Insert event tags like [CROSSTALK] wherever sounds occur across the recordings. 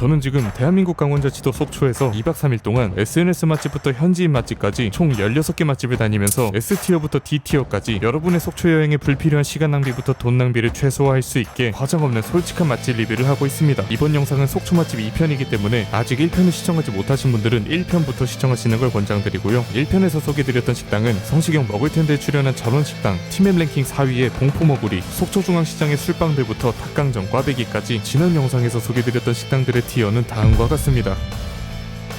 저는 지금 대한민국 강원자 지도 속초에서 2박 3일 동안 SNS 맛집부터 현지인 맛집까지 총 16개 맛집을 다니면서 S티어부터 D티어까지 여러분의 속초 여행에 불필요한 시간 낭비부터 돈 낭비를 최소화할 수 있게 과정 없는 솔직한 맛집 리뷰를 하고 있습니다. 이번 영상은 속초 맛집 2편이기 때문에 아직 1편을 시청하지 못하신 분들은 1편부터 시청하시는 걸 권장드리고요. 1편에서 소개드렸던 식당은 성시경 먹을 텐데 출연한 전원 식당, 팀맵 랭킹 4위의 봉포머구리, 속초중앙시장의 술빵들부터 닭강정, 꽈배기까지 지난 영상에서 소개드렸던 식당들의 티어는 다음과 같습니다.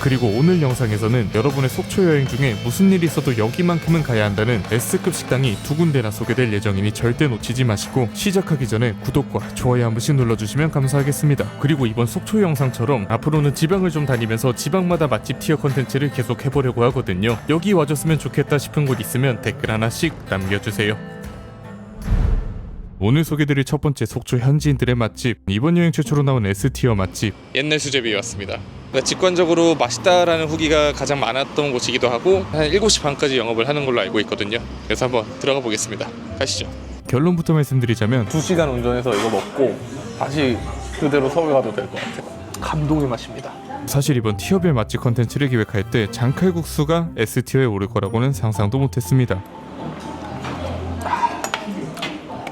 그리고 오늘 영상에서는 여러분의 속초 여행 중에 무슨 일이 있어도 여기만큼은 가야 한다는 S급 식당이 두 군데나 소개될 예정이니 절대 놓치지 마시고 시작하기 전에 구독과 좋아요 한 번씩 눌러주시면 감사하겠습니다. 그리고 이번 속초 영상처럼 앞으로는 지방을 좀 다니면서 지방마다 맛집 티어 컨텐츠를 계속 해보려고 하거든요. 여기 와줬으면 좋겠다 싶은 곳 있으면 댓글 하나씩 남겨주세요. 오늘 소개드릴 첫 번째 속초 현지인들의 맛집 이번 여행 최초로 나온 S티어 맛집 옛날 수제비에 왔습니다. 그러니까 직관적으로 맛있다라는 후기가 가장 많았던 곳이기도 하고 한 7시 반까지 영업을 하는 걸로 알고 있거든요. 그래서 한번 들어가 보겠습니다. 가시죠. 결론부터 말씀드리자면 2시간 운전해서 이거 먹고 다시 그대로 서울 가도 될 것 같아요. 감동의 맛입니다. 사실 이번 티어별 맛집 컨텐츠를 기획할 때 장칼국수가 S티어에 오를 거라고는 상상도 못했습니다.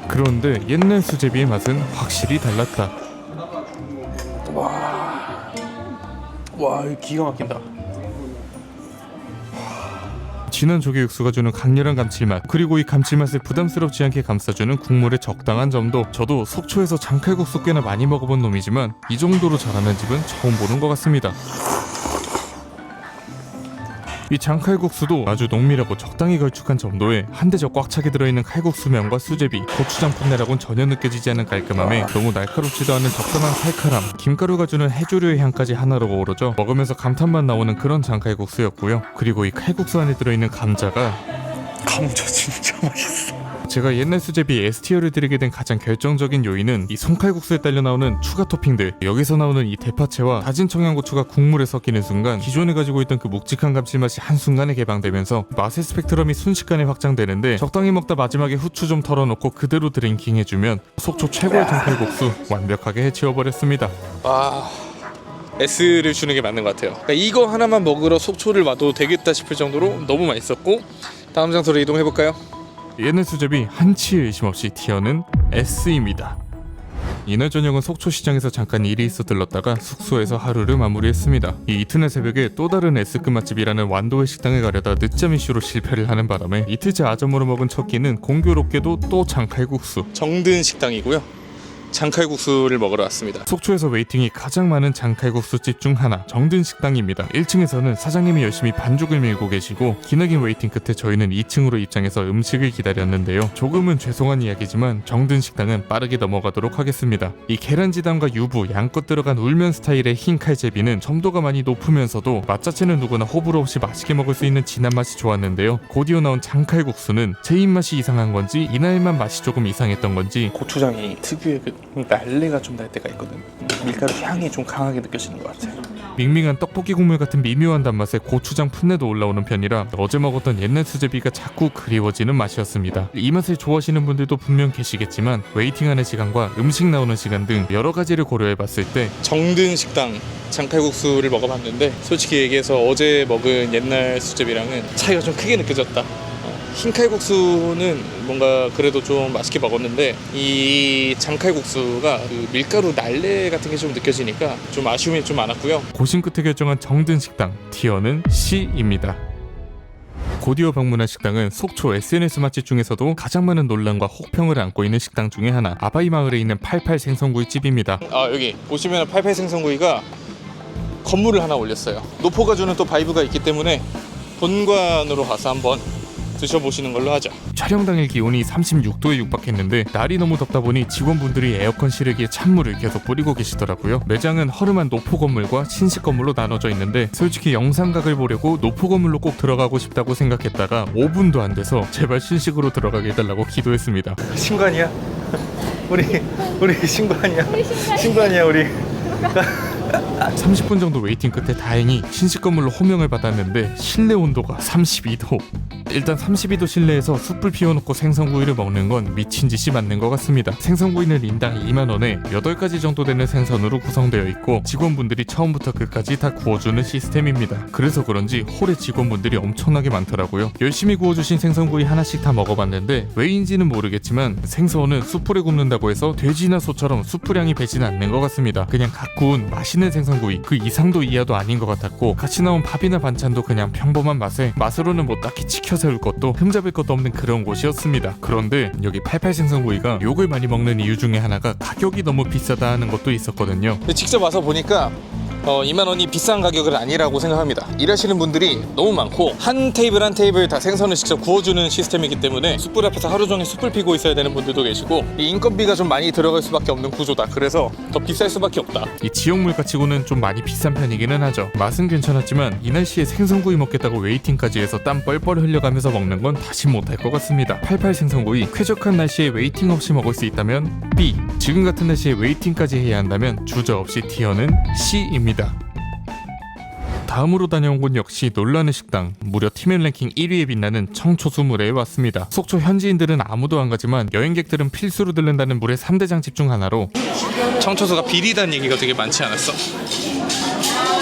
그런데 옛날 수제비의 맛은 확실히 달랐다. 와, 이거 기가 막힌다. 진한 조개 육수가 주는 강렬한 감칠맛 그리고 이 감칠맛을 부담스럽지 않게 감싸주는 국물의 적당한 점도 저도 속초에서 장칼국수 꽤나 많이 먹어본 놈이지만 이 정도로 잘하는 집은 처음 보는 것 같습니다. 이 장칼국수도 아주 농밀하고 적당히 걸쭉한 점도에 한 대적 꽉 차게 들어있는 칼국수면과 수제비, 고추장 풋내라고는 전혀 느껴지지 않은 깔끔함에 너무 날카롭지도 않은 적당한 칼칼함, 김가루가 주는 해조류의 향까지 하나로 어우러져 먹으면서 감탄만 나오는 그런 장칼국수였고요. 그리고 이 칼국수 안에 들어있는 감자가 감자 진짜 맛있어. 제가 옛날 수제비 S티어를 드리게 된 가장 결정적인 요인은 이 손칼국수에 딸려 나오는 추가 토핑들 여기서 나오는 이 대파채와 다진 청양고추가 국물에 섞이는 순간 기존에 가지고 있던 그 묵직한 감칠맛이 한순간에 개방되면서 맛의 스펙트럼이 순식간에 확장되는데 적당히 먹다 마지막에 후추 좀 털어놓고 그대로 드링킹 해주면 속초 최고의 통칼국수 완벽하게 해치워버렸습니다 와 S를 주는 게 맞는 것 같아요. 그러니까 이거 하나만 먹으러 속초를 와도 되겠다 싶을 정도로 너무 맛있었고 다음 장소로 이동해 볼까요? 옛날 수제비 한치의 의심 없이 티어는 S입니다. 이날 저녁은 속초시장에서 잠깐 일이 있어 들렀다가 숙소에서 하루를 마무리했습니다. 이 이튿날 새벽에 또 다른 S급 맛집이라는 완도의 식당에 가려다 늦잠 이슈로 실패를 하는 바람에 이틀째 아점으로 먹은 첫 끼는 공교롭게도 또 장칼국수. 정든 식당이고요. 장칼국수를 먹으러 왔습니다. 속초에서 웨이팅이 가장 많은 장칼국수집 중 하나 정든 식당입니다. 1층에서는 사장님이 열심히 반죽을 밀고 계시고 기나긴 웨이팅 끝에 저희는 2층으로 입장해서 음식을 기다렸는데요. 조금은 죄송한 이야기지만 정든 식당은 빠르게 넘어가도록 하겠습니다. 이 계란지단과 유부, 양껏 들어간 울면 스타일의 흰 칼제비는 점도가 많이 높으면서도 맛 자체는 누구나 호불호 없이 맛있게 먹을 수 있는 진한 맛이 좋았는데요. 곧이어 나온 장칼국수는 제 입맛이 이상한 건지 이날만 맛이 조금 이상했던 건지 고추장이 특유의 그 날래가 좀 날 때가 있거든. 밀가루 향이 좀 강하게 느껴지는 것 같아요. 밍밍한 떡볶이 국물 같은 미묘한 단맛에 고추장 풋내도 올라오는 편이라 어제 먹었던 옛날 수제비가 자꾸 그리워지는 맛이었습니다. 이 맛을 좋아하시는 분들도 분명 계시겠지만 웨이팅하는 시간과 음식 나오는 시간 등 여러 가지를 고려해봤을 때 정든 식당 장칼국수를 먹어봤는데 솔직히 얘기해서 어제 먹은 옛날 수제비랑은 차이가 좀 크게 느껴졌다. 어, 흰 칼국수는 뭔가 그래도 좀 맛있게 먹었는데 이 장칼국수가 그 밀가루 날래 같은 게 좀 느껴지니까 좀 아쉬움이 좀 많았고요. 고심 끝에 결정한 정든 식당 티어는 C입니다. 곧이어 방문한 식당은 속초 SNS 맛집 중에서도 가장 많은 논란과 혹평을 안고 있는 식당 중에 하나 아바이 마을에 있는 88 생선구이 집입니다. 아 여기 보시면 88 생선구이가 건물을 하나 올렸어요. 노포가 주는 또 바이브가 있기 때문에 본관으로 가서 한번 드셔보시는 걸로 하죠. 촬영 당일 기온이 36도에 육박했는데 날이 너무 덥다 보니 직원분들이 에어컨 실외기에 찬물을 계속 뿌리고 계시더라고요. 매장은 허름한 노포 건물과 신식 건물로 나눠져 있는데 솔직히 영상각을 보려고 노포 건물로 꼭 들어가고 싶다고 생각했다가 5분도 안 돼서 제발 신식으로 들어가게 해달라고 기도했습니다. 신관이야? 우리 우리 신관이야? 신관이야 우리. [LAUGHS] 30분 정도 웨이팅 끝에 다행히 신식 건물로 호명을 받았는데 실내 온도가 32도. 일단 32도 실내에서 숯불 피워놓고 생선구이를 먹는 건 미친 짓이 맞는 것 같습니다. 생선구이는 인당 2만 원에 8가지 정도 되는 생선으로 구성되어 있고 직원분들이 처음부터 끝까지 다 구워주는 시스템입니다. 그래서 그런지 홀에 직원분들이 엄청나게 많더라고요. 열심히 구워주신 생선구이 하나씩 다 먹어봤는데 왜인지는 모르겠지만 생선은 숯불에 굽는다고 해서 돼지나 소처럼 숯불향이 배진 않는 것 같습니다. 그냥 갓 구운 맛있는 생선구이 그 이상도 이하도 아닌 것 같았고 같이 나온 밥이나 반찬도 그냥 평범한 맛에 맛으로는 뭐 딱히 치켜 세울 것도 흠잡을 것도 없는 그런 곳이었습니다. 그런데 여기 88 생선구이가 욕을 많이 먹는 이유 중에 하나가 가격이 너무 비싸다 하는 것도 있었거든요. 근데 직접 와서 보니까 어, 2만 원이 비싼 가격은 아니라고 생각합니다. 일하시는 분들이 너무 많고 한 테이블 한 테이블 다 생선을 직접 구워주는 시스템이기 때문에 숯불 앞에서 하루 종일 숯불 피고 있어야 되는 분들도 계시고 이 인건비가 좀 많이 들어갈 수밖에 없는 구조다. 그래서 더 비쌀 수밖에 없다. 이 지역 물가 치고는 좀 많이 비싼 편이기는 하죠. 맛은 괜찮았지만 이 날씨에 생선구이 먹겠다고 웨이팅까지 해서 땀 뻘뻘 흘려가면서 먹는 건 다시 못할 것 같습니다. 88 생선구이 쾌적한 날씨에 웨이팅 없이 먹을 수 있다면 B. 지금 같은 날씨에 웨이팅까지 해야 한다면 주저 없이 티어는 C입니다. 다음으로 다녀온 곳 역시 논란의 식당. 무려 팀앤 랭킹 1위에 빛나는 청초수물에 왔습니다. 속초 현지인들은 아무도 안 가지만 여행객들은 필수로 들른다는 물의 3대장 집 중 하나로 청초수가 비리다는 얘기가 되게 많지 않았어?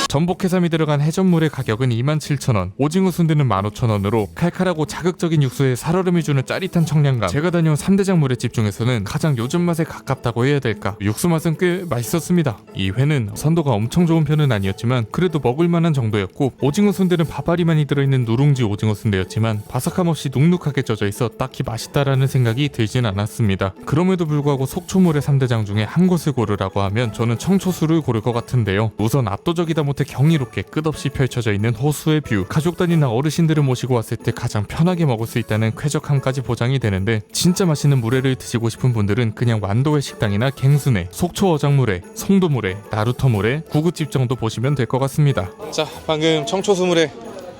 전복 해삼이 들어간 해산물의 가격은 27,000원, 오징어 순대는 15,000원으로 칼칼하고 자극적인 육수에 살얼음이 주는 짜릿한 청량감. 제가 다녀온 3대장 물회집 중에서는 가장 요즘 맛에 가깝다고 해야 될까? 육수 맛은 꽤 맛있었습니다. 이 회는 선도가 엄청 좋은 편은 아니었지만 그래도 먹을 만한 정도였고 오징어 순대는 밥알이 많이 들어있는 누룽지 오징어 순대였지만 바삭함 없이 눅눅하게 쪄져 있어 딱히 맛있다라는 생각이 들진 않았습니다. 그럼에도 불구하고 속초물의 3대장 중에 한 곳을 고르라고 하면 저는 청초수를 고를 것 같은데요. 우선 압도적이다 못해 경이롭게 끝없이 펼쳐져 있는 호수의 뷰, 가족 단위나 어르신들을 모시고 왔을 때 가장 편하게 먹을 수 있다는 쾌적함까지 보장이 되는데 진짜 맛있는 물회를 드시고 싶은 분들은 그냥 완도의 식당이나 갱순회, 속초 어장물회, 송도물회, 나루터물회, 구구집 정도 보시면 될 것 같습니다. 자, 방금 청초수물에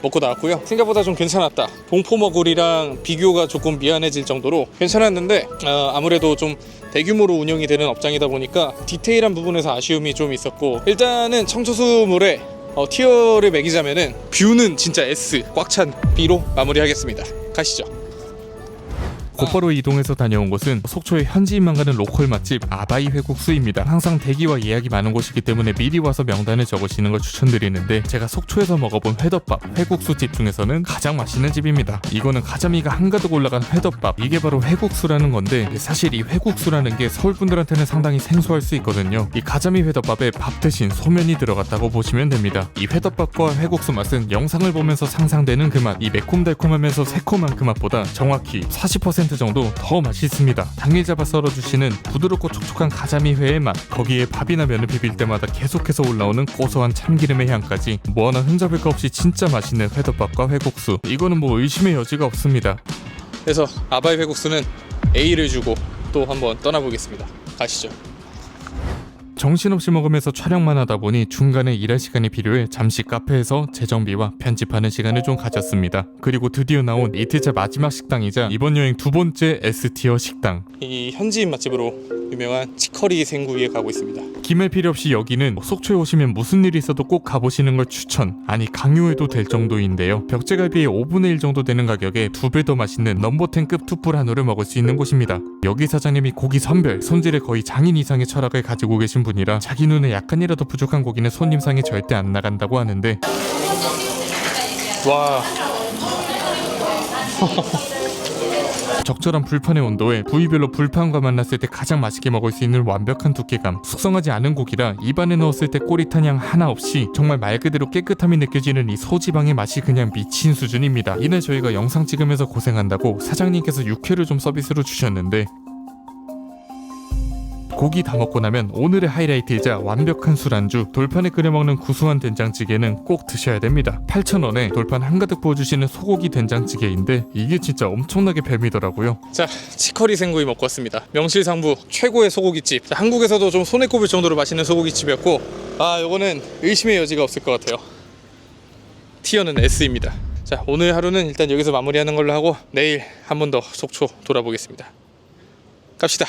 먹고 나왔고요. 생각보다 좀 괜찮았다. 봉포머굴이랑 비교가 조금 미안해질 정도로 괜찮았는데 어, 아무래도 좀 대규모로 운영이 되는 업장이다 보니까 디테일한 부분에서 아쉬움이 좀 있었고 일단은 청초수물에 어, 티어를 매기자면은 뷰는 진짜 S 꽉 찬 B로 마무리하겠습니다. 가시죠. 곧바로 이동해서 다녀온 곳은 속초의 현지인만 가는 로컬 맛집 아바이 회국수입니다. 항상 대기와 예약이 많은 곳이기 때문에 미리 와서 명단을 적으시는 걸 추천드리는데 제가 속초에서 먹어본 회덮밥, 회국수집 중에서는 가장 맛있는 집입니다. 이거는 가자미가 한가득 올라간 회덮밥, 이게 바로 회국수라는 건데 사실 이 회국수라는 게 서울 분들한테는 상당히 생소할 수 있거든요. 이 가자미 회덮밥에 밥 대신 소면이 들어갔다고 보시면 됩니다. 이 회덮밥과 회국수 맛은 영상을 보면서 상상되는 그 맛, 이 매콤달콤하면서 새콤한 그 맛보다 정확히 40% 정도 더 맛있습니다. 당일 잡아 썰어주시는 부드럽고 촉촉한 가자미 회의 맛, 거기에 밥이나 면을 비빌 때마다 계속해서 올라오는 고소한 참기름의 향까지 뭐 하나 흠잡을 거 없이 진짜 맛있는 회덮밥과 회국수. 이거는 뭐 의심의 여지가 없습니다. 그래서 아바이 회국수는 A를 주고 또 한번 떠나보겠습니다. 가시죠. 정신없이 먹으면서 촬영만 하다 보니 중간에 일할 시간이 필요해 잠시 카페에서 재정비와 편집하는 시간을 좀 가졌습니다. 그리고 드디어 나온 이틀차 마지막 식당이자 이번 여행 두 번째 S티어 식당. 이 현지인 맛집으로 유명한 치커리 생구이에 가고 있습니다. 김할 필요 없이 여기는 속초에 오시면 무슨 일이 있어도 꼭 가보시는 걸 추천 아니 강요해도 될 정도인데요. 벽제갈비의 5분의 1 정도 되는 가격에 두 배 더 맛있는 넘버텐급 투뿔 한우를 먹을 수 있는 곳입니다. 여기 사장님이 고기 선별 손질의 거의 장인 이상의 철학을 가지고 계신 분이라 자기 눈에 약간이라도 부족한 고기는 손님상에 절대 안 나간다고 하는데. 와, [LAUGHS] 적절한 불판의 온도에 부위별로 불판과 만났을 때 가장 맛있게 먹을 수 있는 완벽한 두께감 숙성하지 않은 고기라 입안에 넣었을 때 꼬릿한 향 하나 없이 정말 말 그대로 깨끗함이 느껴지는 이 소지방의 맛이 그냥 미친 수준입니다. 이날 저희가 영상 찍으면서 고생한다고 사장님께서 육회를 좀 서비스로 주셨는데 고기 다 먹고 나면 오늘의 하이라이트이자 완벽한 술안주 돌판에 끓여 먹는 구수한 된장찌개는 꼭 드셔야 됩니다. 8,000원에 돌판 한가득 부어주시는 소고기 된장찌개인데 이게 진짜 엄청나게 뱀이더라고요. 자 치커리 생구이 먹고 왔습니다. 명실상부 최고의 소고기집. 자, 한국에서도 좀 손에 꼽을 정도로 맛있는 소고기집이었고, 아 요거는 의심의 여지가 없을 것 같아요. 티어는 S입니다. 자 오늘 하루는 일단 여기서 마무리하는 걸로 하고 내일 한 번 더 속초 돌아보겠습니다. 갑시다.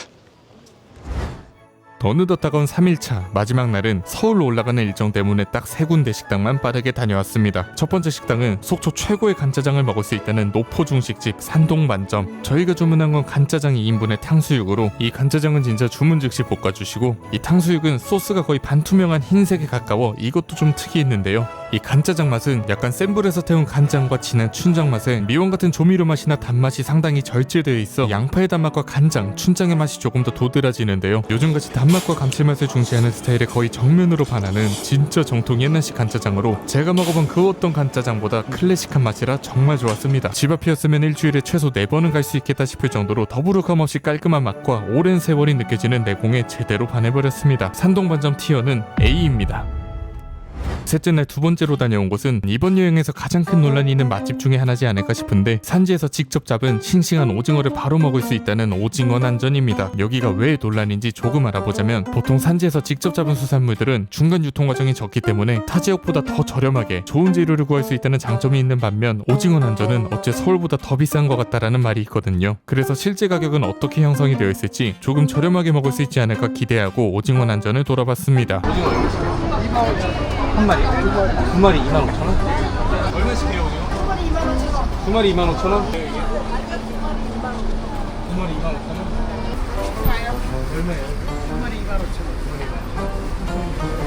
어느덧 다가온 3일차 마지막 날은 서울로 올라가는 일정 때문에 딱 세 군데 식당만 빠르게 다녀왔습니다. 첫 번째 식당은 속초 최고의 간짜장을 먹을 수 있다는 노포 중식집 산동반점. 저희가 주문한 건 간짜장 2인분의 탕수육으로 이 간짜장은 진짜 주문 즉시 볶아주시고 이 탕수육은 소스가 거의 반투명한 흰색에 가까워 이것도 좀 특이했는데요. 이 간짜장 맛은 약간 센 불에서 태운 간장과 진한 춘장 맛에 미원 같은 조미료 맛이나 단맛이 상당히 절제되어 있어 양파의 단맛과 간장, 춘장의 맛이 조금 더 도드라지는데요. 요즘같이 단 맛과 감칠맛을 중시하는 스타일에 거의 정면으로 반하는 진짜 정통 옛날식 간짜장으로 제가 먹어본 그 어떤 간짜장보다 클래식한 맛이라 정말 좋았습니다. 집 앞이었으면 일주일에 최소 4번은 갈 수 있겠다 싶을 정도로 더부룩함 없이 깔끔한 맛과 오랜 세월이 느껴지는 내공에 제대로 반해버렸습니다. 산동반점 티어는 A입니다. 셋째 날 두 번째로 다녀온 곳은 이번 여행에서 가장 큰 논란이 있는 맛집 중에 하나지 않을까 싶은데 산지에서 직접 잡은 싱싱한 오징어를 바로 먹을 수 있다는 오징어 난전입니다. 여기가 왜 논란인지 조금 알아보자면 보통 산지에서 직접 잡은 수산물들은 중간 유통 과정이 적기 때문에 타 지역보다 더 저렴하게 좋은 재료를 구할 수 있다는 장점이 있는 반면 오징어 난전은 어째 서울보다 더 비싼 것 같다라는 말이 있거든요. 그래서 실제 가격은 어떻게 형성이 되어 있을지 조금 저렴하게 먹을 수 있지 않을까 기대하고 오징어 난전을 돌아봤습니다. 오징어. 한 마리? 두 마리 2만 5천 원? 얼마씩 해요 오징어? 두 마리 2만 5천 원? 두 마리 2만 5천 원? 얼마예요?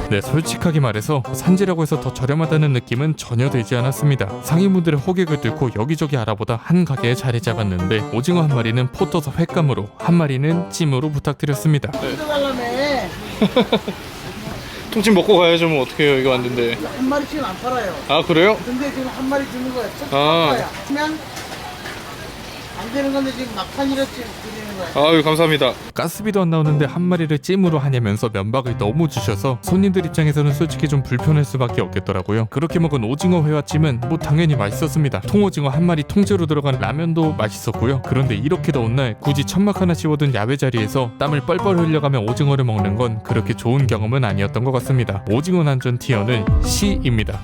네, 솔직하게 말해서 산지라고 해서 더 저렴하다는 느낌은 전혀 들지 않았습니다. 상인분들의 호객을 뚫고 여기저기 알아보다 한 가게에 자리 잡았는데 오징어 한 마리는 포 떠서 횟감으로 한 마리는 찜으로 부탁드렸습니다. 뜯어가려면 [LAUGHS] 통찜 먹고 가야죠 뭐 어떻게 해요 이거 왔는데 한 마리씩은 안 팔아요. 아 그래요? 근데 지금 한 마리 주는 거야. 첫 아. 거야. 그러면 안 되는 건데 지금 막판이라 지금 드리는 거야. 아유 감사합니다 가스비도 안 나오는데 한 마리를 찜으로 하냐면서 면박을 너무 주셔서 손님들 입장에서는 솔직히 좀 불편할 수밖에 없겠더라고요. 그렇게 먹은 오징어 회와 찜은 뭐 당연히 맛있었습니다. 통오징어 한 마리 통째로 들어간 라면도 맛있었고요. 그런데 이렇게 더운 날 굳이 천막 하나 씌워둔 야외 자리에서 땀을 뻘뻘 흘려가며 오징어를 먹는 건 그렇게 좋은 경험은 아니었던 것 같습니다. 오징어 난전 티어는 C입니다.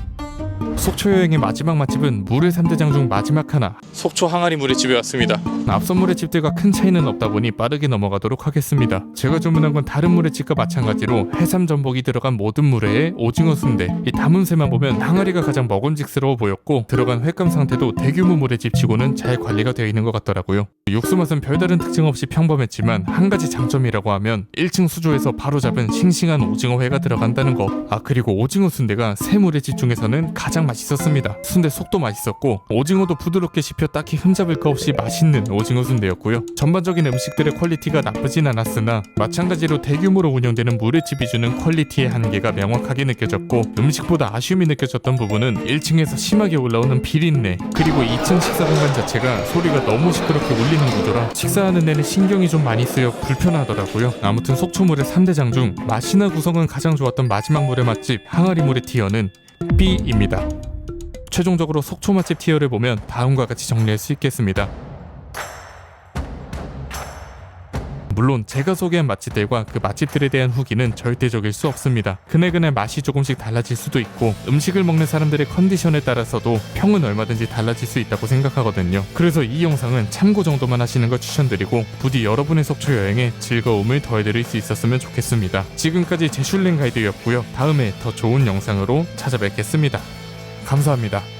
속초 여행의 마지막 맛집은 물의 3대장 중 마지막 하나 속초 항아리 물의 집에 왔습니다 앞선 물의 집들과 큰 차이는 없다 보니 빠르게 넘어가도록 하겠습니다. 제가 주문한 건 다른 물의 집과 마찬가지로 해삼 전복이 들어간 모든 물회에 오징어 순대. 이 담은새만 보면 항아리가 가장 먹음직스러워 보였고 들어간 횟감 상태도 대규모 물의 집치고는 잘 관리가 되어 있는 것 같더라고요. 육수 맛은 별다른 특징 없이 평범했지만 한 가지 장점이라고 하면 1층 수조에서 바로 잡은 싱싱한 오징어 회가 들어간다는 거. 아 그리고 오징어 순대가 새 물의 집 중에서는 가장 맛있었습니다. 순대 속도 맛있었고 오징어도 부드럽게 씹혀 딱히 흠잡을 거 없이 맛있는 오징어 순대였고요. 전반적인 음식들의 퀄리티가 나쁘진 않았으나 마찬가지로 대규모로 운영되는 물회집이 주는 퀄리티의 한계가 명확하게 느껴졌고 음식보다 아쉬움이 느껴졌던 부분은 1층에서 심하게 올라오는 비린내 그리고 2층 식사 공간 자체가 소리가 너무 시끄럽게 울리는 구조라 식사하는 데는 신경이 좀 많이 쓰여 불편하더라고요. 아무튼 속초물의 3대장 중 맛이나 구성은 가장 좋았던 마지막 물의 맛집 항아리물의 티어는 B입니다. 최종적으로 속초 맛집 티어를 보면 다음과 같이 정리할 수 있겠습니다. 물론 제가 소개한 맛집들과 그 맛집들에 대한 후기는 절대적일 수 없습니다. 그날그날 맛이 조금씩 달라질 수도 있고 음식을 먹는 사람들의 컨디션에 따라서도 평은 얼마든지 달라질 수 있다고 생각하거든요. 그래서 이 영상은 참고 정도만 하시는 걸 추천드리고 부디 여러분의 속초 여행에 즐거움을 더해드릴 수 있었으면 좋겠습니다. 지금까지 제슐랭 가이드였고요. 다음에 더 좋은 영상으로 찾아뵙겠습니다. 감사합니다.